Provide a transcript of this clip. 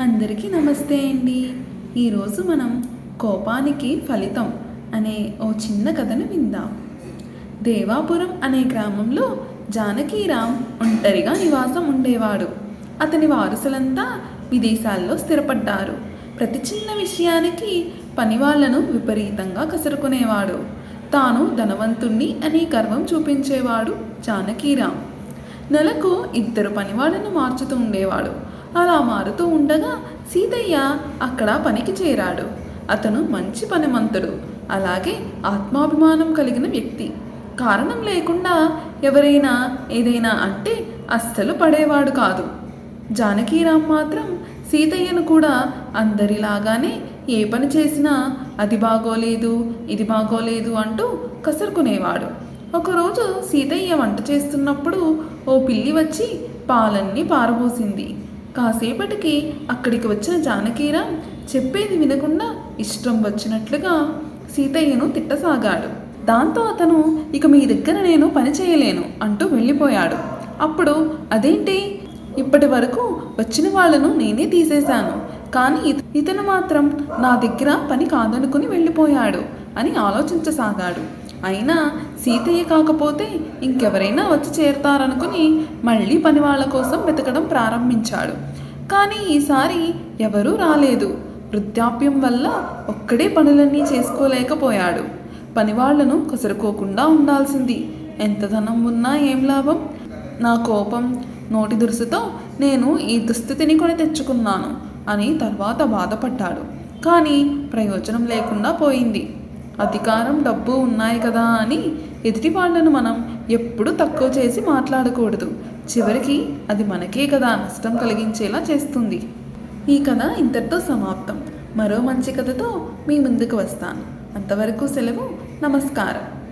అందరికీ నమస్తే అండి. ఈరోజు మనం కోపానికి ఫలితం అనే ఓ చిన్న కథను విందాం. దేవాపురం అనే గ్రామంలో జానకీరామ్ ఒంటరిగా నివాసం ఉండేవాడు. అతని వారసులంతా విదేశాల్లో స్థిరపడ్డారు. ప్రతి చిన్న విషయానికి పనివాళ్ళను విపరీతంగా కసురుకునేవాడు. తాను ధనవంతుణ్ణి అనే గర్వం చూపించేవాడు జానకీరామ్. నెలకు ఇద్దరు పనివాళ్ళను మార్చుతూ ఉండేవాడు. అలా మారుతూ ఉండగా సీతయ్య అక్కడ పనికి చేరాడు. అతను మంచి పనిమంతుడు. అలాగే ఆత్మాభిమానం కలిగిన వ్యక్తి. కారణం లేకుండా ఎవరైనా ఏదైనా అంటే అస్సలు పడేవాడు కాదు. జానకీరాం మాత్రం సీతయ్యను కూడా అందరిలాగానే ఏ పని చేసినా అది బాగోలేదు ఇది బాగోలేదు అంటూ కసురుకునేవాడు. ఒకరోజు సీతయ్య వంట చేస్తున్నప్పుడు ఓ పిల్లి వచ్చి పాలన్నీ పారబోసింది. కాసేపటికి అక్కడికి వచ్చిన జానకీరాం చెప్పేది వినకుండా ఇష్టం వచ్చినట్లుగా సీతయ్యను తిట్టసాగాడు. దాంతో అతను ఇక మీ దగ్గర నేను పని చేయలేను అంటూ వెళ్ళిపోయాడు. అప్పుడు అదేంటి? ఇప్పటి వరకు వచ్చిన వాళ్ళను నేనే తీసేశాను. కానీ ఇతను మాత్రం నా దగ్గర పని కాదనుకుని వెళ్ళిపోయాడు అని ఆలోచించసాగాడు. అయినా సీతయ్య కాకపోతే ఇంకెవరైనా వచ్చి చేరతారనుకుని మళ్ళీ పని వాళ్ళ కోసం వెతకడం ప్రారంభించాడు. కానీ ఈసారి ఎవరూ రాలేదు. వృద్ధాప్యం వల్ల ఒక్కడే పనులన్నీ చేసుకోలేకపోయాడు. పనివాళ్ళను కసురుకోకుండా ఉండాల్సింది. ఎంత ధనం ఉన్నా ఏం లాభం? నా కోపం నోటి దురుసుతో నేను ఈ దుస్థితిని కొని తెచ్చుకున్నాను అని తర్వాత బాధపడ్డాడు. కానీ ప్రయోజనం లేకుండా పోయింది. అధికారం డబ్బు ఉన్నాయి కదా అని ఎదుటి వాళ్ళను మనం ఎప్పుడు తక్కువ చేసి మాట్లాడకూడదు. చివరికి అది మనకే కదా నష్టం కలిగించేలా చేస్తుంది. ఈ కథ ఇంతటితో సమాప్తం. మరో మంచి కథతో మీ ముందుకు వస్తాను. అంతవరకు సెలవు నమస్కారం.